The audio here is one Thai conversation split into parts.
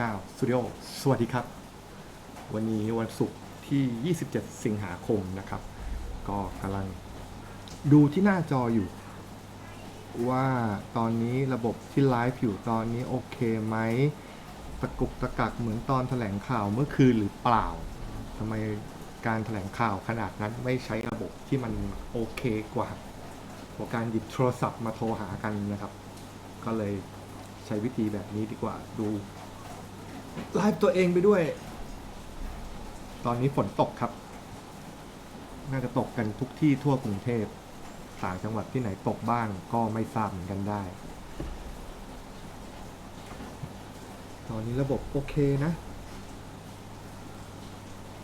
กินข้าวสตูดิโอสวัสดีครับ วันนี้วันศุกร์ที่ 27 สิงหาคมนะครับ ก็กำลังดูที่หน้าจออยู่ ว่าตอนนี้ระบบที่ไลฟ์อยู่ตอนนี้โอเคไหมตะกุกตะกักเหมือนตอนแถลงข่าวเมื่อคืนหรือเปล่าทำไมการแถลงข่าวขนาดนั้นไม่ใช้ระบบที่มันโอเคกว่ากว่าการหยิบโทรศัพท์มาโทรหากันนะครับ ก็เลยใช้วิธีแบบนี้ดีกว่าดู ไลฟ์ตัวเองไปด้วย ตอนนี้ฝนตกครับ น่าจะตกกันทุกที่ทั่วกรุงเทพต่างจังหวัดที่ไหนตกบ้างก็ไม่ทราบเหมือนกันได้ ตอนนี้ระบบโอเคนะ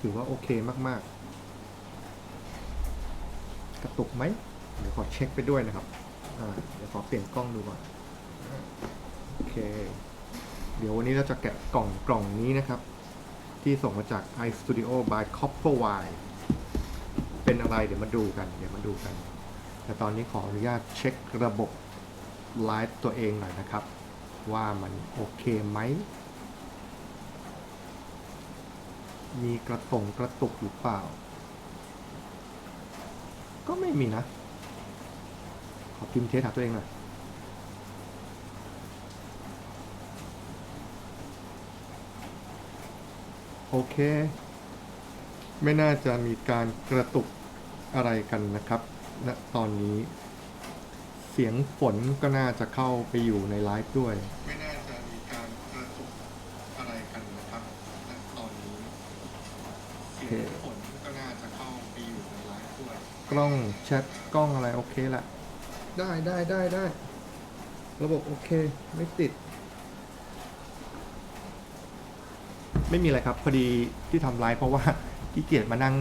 ถือว่าโอเคมาก ๆ กระตุกไหม เดี๋ยวขอเช็คไปด้วยนะครับ เดี๋ยวขอเปลี่ยนกล้องดูก่อน โอเค เดี๋ยววันนี้เราจะแกะกล่องกล่องนี้นะครับ ที่ส่งมาจาก iStudio by Copperwire เป็นอะไรเดี๋ยวมาดูกัน เดี๋ยวมาดูกัน แต่ตอนนี้ขออนุญาตเช็คระบบไลฟ์ตัวเองหน่อยนะครับ ว่ามันโอเคไหม มีกระตงกระตุกหรือเปล่า ก็ไม่มีนะ ขอพิมพ์เทสหาตัวเองหน่อย โอเค ไม่น่าจะมีการกระตุกอะไรกันนะครับณตอนนี้ เสียงฝนก็น่าจะเข้าไปอยู่ในไลฟ์ด้วย ไม่น่าจะมีการกระตุกอะไรกันนะครับณตอนนี้เสียงฝนก็น่าจะเข้าไปอยู่ในไลฟ์ด้วย กล้องแชทกล้องอะไรโอเคละได้ได้ได้ได้ระบบโอเค ไม่ติด ไม่มีอะไรครับ พอดีที่ทำไลฟ์เพราะว่าขี้เกียจมานั่ง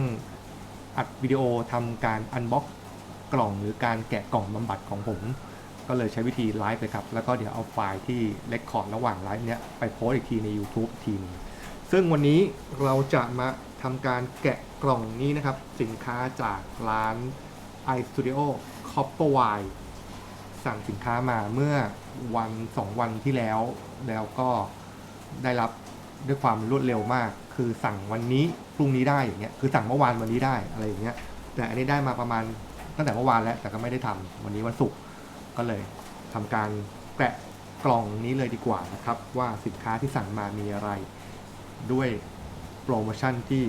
อัดวิดีโอทำการอันบ็อกกล่องหรือการแกะกล่องบำบัดของผม ก็เลยใช้วิธีไลฟ์เลยครับ แล้วก็เดี๋ยวเอาไฟล์ที่เลคคอร์ดระหว่างไลฟ์เนี้ยไปโพสอีกทีใน YouTube ทีหนึงซึ่งวันนี้เราจะมาทำการแกะกล่องนี้นะครับ สินค้าจากร้าน iStudio Copperwire สั่งสินค้ามาเมื่อวันสองวันที่แล้ว แล้วก็ได้รับ ด้วยความรวดเร็วมาก คือสั่งวันนี้พรุ่งนี้ได้อย่างเงี้ยคือสั่งเมื่อวานวันนี้ได้อะไรอย่างเงี้ยแต่อันนี้ได้มาประมาณตั้งแต่เมื่อวานแล้วแต่ก็ไม่ได้ทำวันนี้วันศุกร์ก็เลยทำการแกะกล่องนี้เลยดีกว่านะครับ ว่าสินค้าที่สั่งมามีอะไรด้วยโปรโมชั่นที่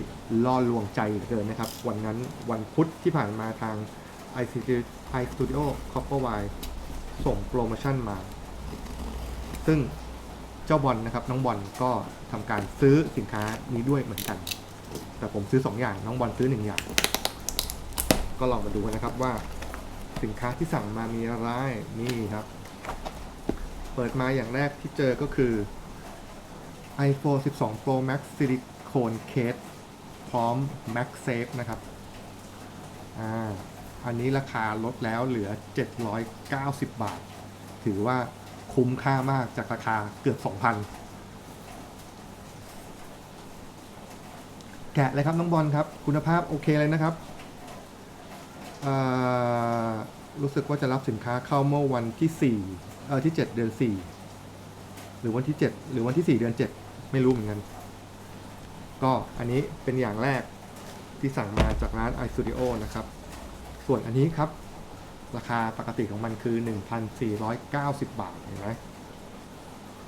ล่อลวงใจเหลือเกินนะครับ วันนั้นวันพุธที่ผ่านมาทาง iStudio iStudio Copperwire ส่งโปรโมชั่นมา ซึ่ง เจ้าบอลนะครับ น้องบอลก็ทำการซื้อสินค้านี้ด้วยเหมือนกัน แต่ผมซื้อ 2 อย่างน้องบอลซื้อ 1 อย่าง ก็ลองมาดูกันนะครับว่าสินค้าที่สั่งมามีอะไรนี่ครับ เปิดมาอย่างแรกที่เจอก็คือ iPhone 12 Pro Max Silicone Case พร้อม MagSafe นะครับอ่าอันนี้ราคาลดแล้วเหลือ 790 บาท ถือว่า คุ้มค่ามากจากราคาเกือบ 2,000 แกะเลยครับน้องบอลครับ คุณภาพโอเคเลยนะครับ รู้สึกว่าจะรับสินค้าเข้าเมื่อวันที่4เออที่ 7 เดือน 4 หรือวันที่ 7 หรือวันที่ 4 เดือน 7 ไม่รู้เหมือนกัน ก็อันนี้เป็นอย่างแรกที่สั่งมาจากร้าน iStudio นะครับ ส่วนอันนี้ครับ ราคาปกติของมันคือ 1,490 บาท เห็นไหม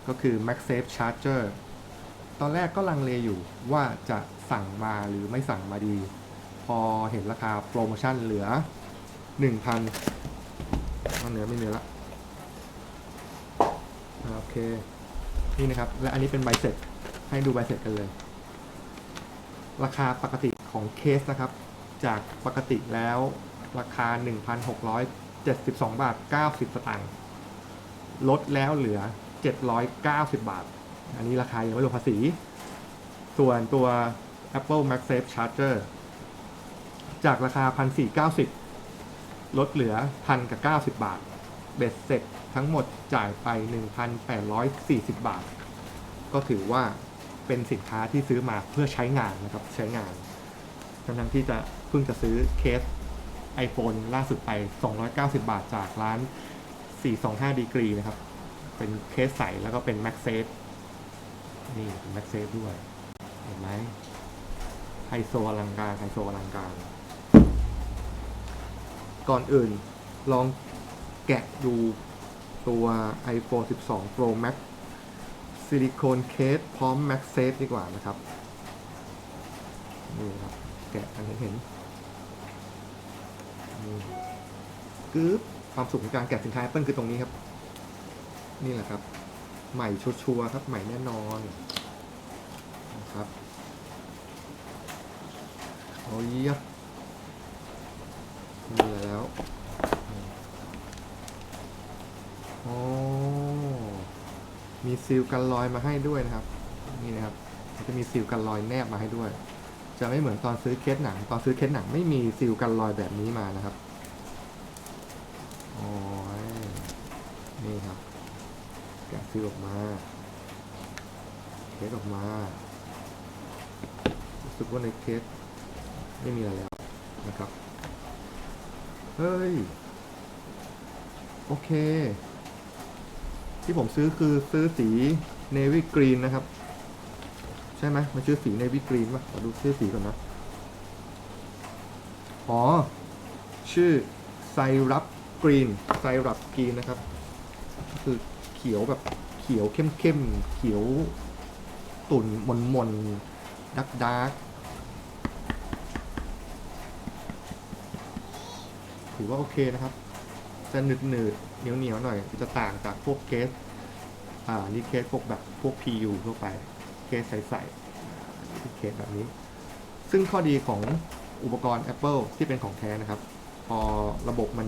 ก็คือ MagSafe Charger ตอนแรกก็ลังเลอยู่ว่าจะสั่งมาหรือไม่สั่งมาดี พอเห็นราคาโปรโมชั่นเหลือ 1,000เอาเหนือไม่เหนือละ โอเค นี่นะครับ และอันนี้เป็นใบเสร็จ ให้ดูใบเสร็จกันเลย ราคาปกติของเคสนะครับ จากปกติแล้ว ราคา 1,672 บาท 90 สตางค์ลดแล้วเหลือ 790 บาท อันนี้ราคายังไม่รวมภาษี ส่วนตัว Apple MagSafe Charger จากราคา 1,490 ลดเหลือ 1,000กับ90 บาท เบ็ดเสร็จทั้งหมดจ่ายไป 1,840 บาท ก็ถือว่าเป็นสินค้าที่ซื้อมาเพื่อใช้งานนะครับ ใช้งานทั้งที่จะเพิ่งจะซื้อเคส iPhone ล่าสุดไป 290 บาทจากร้าน 425ดีกรีนะครับ เป็นเคสใสแล้วก็เป็น MagSafe นี่เป็นแม็กเซฟด้วย เห็นไหมไฮโซอลังการไฮโซอลังการ ก่อนอื่นลองแกะดูตัว iPhone 12 Pro Max ซิลิโคนเคสพร้อม Max Safe ดีกว่านะครับ นี่ครับ แกะกันเห็นเห็น กึ๊บความสุขของการแกะสินค้า Apple คือตรงนี้ครับ นี่แหละครับ ใหม่ชัวร์ครับ ใหม่แน่นอนนะครับโอ้ยยมีแล้วโอ้มีซีลกันรอยมาให้ด้วยนะครับ นี่นะครับจะมีซีลกันรอยแนบมาให้ด้วย จะไม่เหมือนตอนซื้อเคสหนัง ตอนซื้อเคสหนังไม่มีซีลกันรอยแบบนี้มานะครับ โอ้ย นี่ครับ ซีลออกมาเคสออกมารู้สึกว่าในเคสไม่มีอะไรแล้วนะครับ เฮ้ย โอเค ที่ผมซื้อคือซื้อสี navy green นะครับ ใช่ไหมมันชื่อสี navy green ป่ะขอดูชื่อสีก่อนนะ อ๋อ ชื่อไซรัปกรีนไซรัปกรีนนะครับ คือ เขียวแบบเขียวเข้มๆเขียวตุ่นมนมนดักดักถือว่าโอเคนะครับ จะหนืดหนืดเหนียวเหนียวหน่อย จะต่างจากพวกเคส อ่า นี่เคสพวกแบบพวก PU ทั่วไป เคสใสๆที่เคสแบบนี้ ซึ่งข้อดีของอุปกรณ์ Apple ที่เป็นของแท้นะครับ พอระบบมัน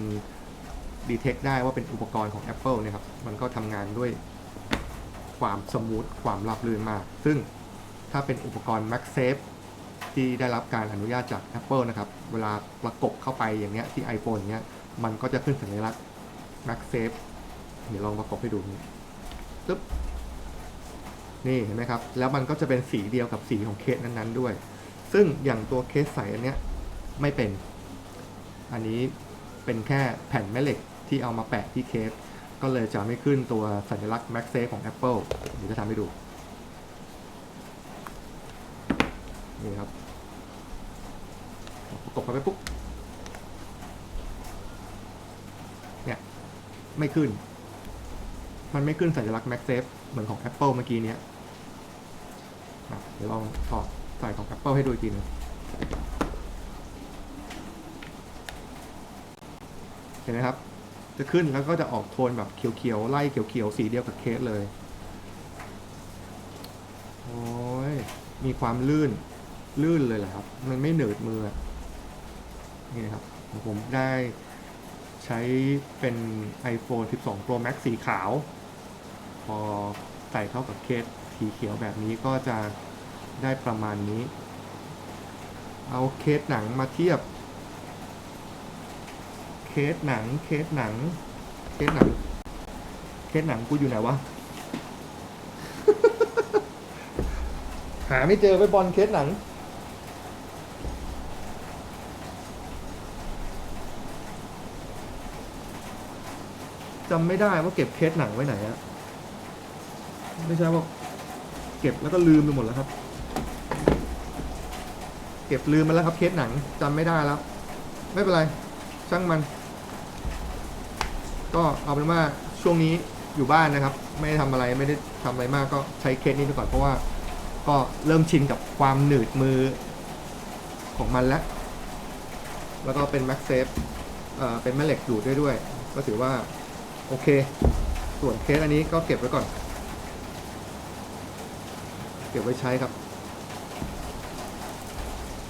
ดีเทคได้ว่าเป็นอุปกรณ์ของ Apple เนี่ยครับ มันก็ทำงานด้วยความสมูท ความราบรื่นมาก ซึ่งถ้าเป็นอุปกรณ์ MagSafe ที่ได้รับการอนุญาตจาก Apple นะครับ เวลาประกบเข้าไปอย่างเงี้ยที่ iPhone อย่างเงี้ย มันก็จะขึ้นสัญลักษณ์ MagSafe เดี๋ยวลองประกบให้ดูนี่ตึ๊บ นี่เห็นไหมครับ แล้วมันก็จะเป็นสีเดียวกับสีของเคสนั้นๆด้วย ซึ่งอย่างตัวเคสใสอันเนี้ยไม่เป็น อันนี้เป็นแค่แผ่นแม่เหล็ก ที่เอามาแปะที่เคส ก็เลยจะไม่ขึ้นตัวสัญลักษณ์ MagSafe ของ Apple เดี๋ยวจะทำให้ดู นี่ครับประกบเข้าไปปุ๊บเนี่ย ไม่ขึ้น มันไม่ขึ้นสัญลักษณ์ MagSafe เหมือนของ Apple เมื่อกี้เนี้ยเดี๋ยวลองถอดใส่ของ Apple ให้ดูอีกทีหนึงเห็นไหมครับ จะขึ้นแล้วก็จะออกโทนแบบเขียวๆไล่เขียวๆสีเดียวกับเคสเลย โอ้ยมีความลื่นลื่นเลยแหละครับ มันไม่เหนืดมือนี่นะครับ ผมได้ใช้เป็น iPhone 12 Pro Max สีขาว พอใส่เข้ากับเคสสีเขียวแบบนี้ก็จะได้ประมาณนี้ เอาเคสหนังมาเทียบ เคสหนัง เคสหนัง เคสหนัง เคสหนังกูอยู่ไหนวะ หาไม่เจอไปบอลเคสหนัง จำไม่ได้ว่าเก็บเคสหนังไว้ไหนอะไม่ใช่ว่าเก็บแล้วก็ลืมไปหมดแล้วครับ เก็บลืมไปแล้วครับเคสหนังจำไม่ได้แล้ว ไม่เป็นไร ช่างมัน ก็เอาเป็นว่าช่วงนี้อยู่บ้านนะครับ ไม่ได้ทำอะไรไม่ได้ทำอะไรมากก็ใช้เคสนี้ไปก่อนเพราะว่าก็เริ่มชินกับความหนืดมือของมันแล้ว แล้วก็เป็น Max Safe เอ่อเป็นแม่เหล็กดูดด้วยด้วย ก็ถือว่า โอเค ส่วนเคสอันนี้ก็เก็บไว้ก่อน เก็บไว้ใช้ครับ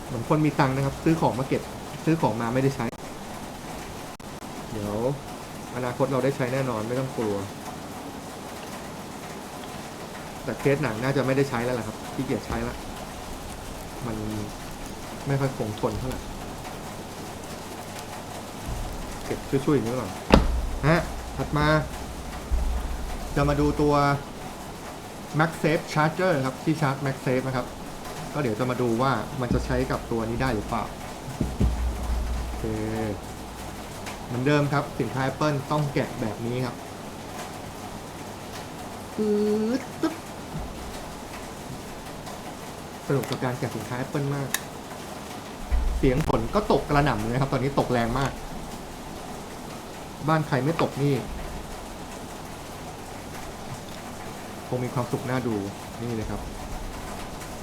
เหมือนคนมีตังค์นะครับ ซื้อของมาเก็บ ซื้อของมาไม่ได้ใช้ นาคตเราได้ใช้แน่นอนไม่ต้องกลัว แต่เคสหนังน่าจะไม่ได้ใช้แล้วล่ะครับที่เกียจใช้ละมันไม่ค่อยคงทนเท่าไหร่เก็บช่วยๆอย่างนี้ก่อนฮะถัดมา จะมาดูตัว MagSafe Charger ครับ ที่ชาร์จ MagSafe นะครับ ก็เดี๋ยวจะมาดูว่ามันจะใช้กับตัวนี้ได้หรือเปล่าโอเค เหมือนเดิมครับ สินค้า Apple ต้องแกะแบบนี้ครับปื๊ดตึ๊บสนุกกับการแกะสินค้า Apple มาก เสียงฝนก็ตกกระหน่ำเลยครับ ตอนนี้ตกแรงมาก บ้านใครไม่ตกนี่คงมีความสุขน่าดูนี่เลยครับ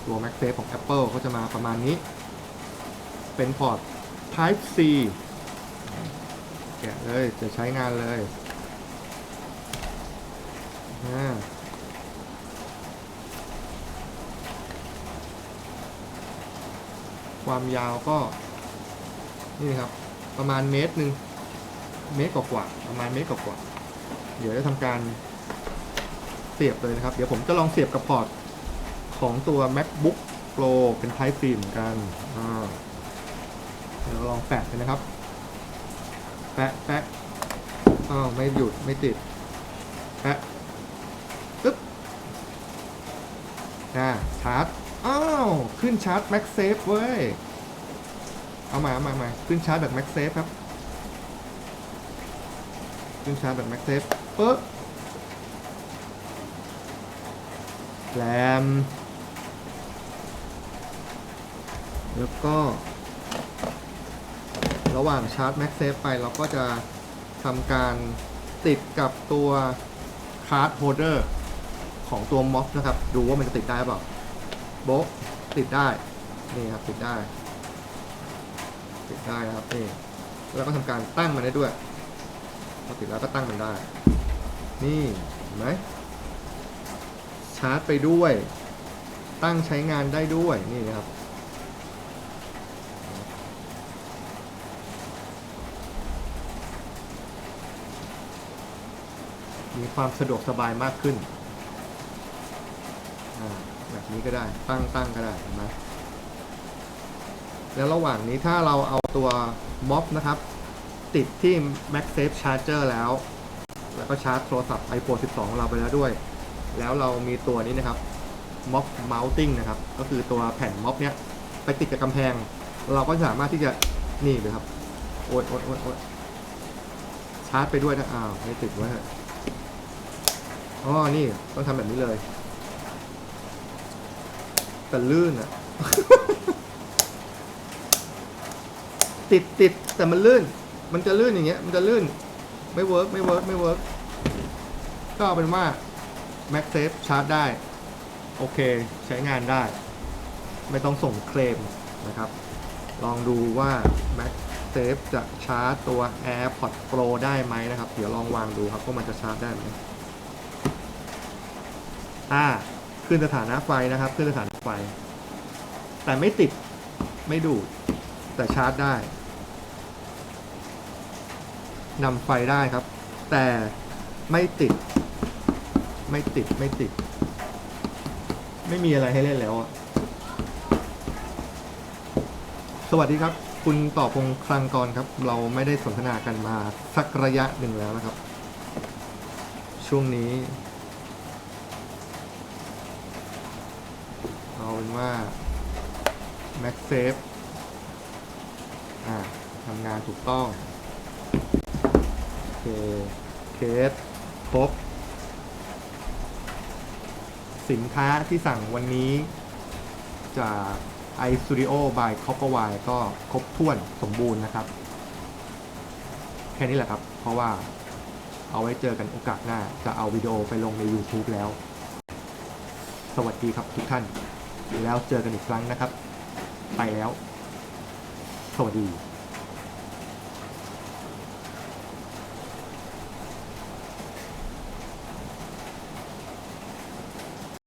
ตัว MagSafe ของ Apple ก็จะมาประมาณนี้ เป็นพอร์ต Type C แกะเลยจะใช้งานเลยอ่าความยาวก็ นี่ครับ ประมาณเมตรหนึ่งเมตรกว่าประมาณเมตรกว่าเดี๋ยวจะทำการเสียบเลยนะครับ เดี๋ยวผมจะลองเสียบกับพอร์ตของตัว MacBook Pro เป็น Type C เหมือนกันอ่าเดี๋ยวลองแปะกันนะครับ แปะแปะอ้าวไม่หยุดไม่ติดแปะปึ๊บอ่าชาร์จอ้าวขึ้นชาร์จ MagSafe เว้ย เอามาเอามามาขึ้นชาร์จแบบ MagSafe ครับ ขึ้นชาร์จแบบ MagSafe ปึ๊บแรมแล้วก็ ระหว่างชาร์จ MagSafe ไปเราก็จะทำการติดกับตัวคาร์ดโฮเดอร์ของตัวม็อกนะครับ ดูว่ามันจะติดได้เปล่าโบ๊ะติดได้ นี่ครับ ติดได้ ติดได้นะครับนี่แล้วก็ทำการตั้งมันได้ด้วยพอติดแล้วก็ตั้งมันได้ นี่เห็นไหมชาร์จไปด้วย ตั้งใช้งานได้ด้วยนี่นะครับ มีความสะดวกสบายมากขึ้น แบบนี้ก็ได้ตั้งตั้งก็ได้เห็นไหมแล้วระหว่างนี้ถ้าเราเอาตัวม็อบนะครับ ติดที่ MagSafe Charger แล้ว แล้วก็ชาร์จโทรศัพท์ iPhone 12 ของเราไปแล้วด้วย แล้วเรามีตัวนี้นะครับม็อบ mounting นะครับ ก็คือตัวแผ่นม็อบเนี้ยไปติดกับกำแพง เราก็สามารถที่จะนี่เลยครับ โอ๊ยโอ๊ยโอ๊ยโอ๊ยชาร์จไปด้วยนะอ้าวไม่ติดไว้ อ๋อ นี่ต้องทำแบบนี้เลย แต่ลื่นอะติดติดแต่มันลื่น มันจะลื่นอย่างเงี้ย มันจะลื่น ไม่เวิร์กไม่เวิร์กไม่เวิร์กก็เอาเป็นว่า MagSafe ชาร์จได้ โอเค ใช้งานได้ ไม่ต้องส่งเคลมนะครับ ลองดูว่า MagSafe จะชาร์จตัว AirPods Pro ได้ไหมนะครับ เดี๋ยวลองวางดูครับว่ามันจะชาร์จได้ไหม อ่าขึ้นสถานะไฟนะครับ ขึ้นสถานะไฟ แต่ไม่ติดไม่ดูด แต่ชาร์จได้นำไฟได้ครับ แต่ไม่ติด ไม่ติดไม่ติด ไม่มีอะไรให้เล่นแล้วอะสวัสดีครับ คุณต่อพงคลังกรครับ เราไม่ได้สนทนากันมาสักระยะหนึ่งแล้วนะครับ ช่วงนี้ เอา เป็นว่า MagSafe อ่าทำงานถูกต้อง โอเค เคสครบ สินค้าที่สั่งวันนี้ จาก iStudio by Copperwire ก็ครบถ้วนสมบูรณ์นะครับ แค่นี้แหละครับ เพราะว่าเอาไว้เจอกันโอกาสหน้า จะเอาวิดีโอไปลงใน YouTube แล้ว สวัสดีครับทุกท่าน แล้วเจอกันอีกครั้งนะครับ ไปแล้ว สวัสดี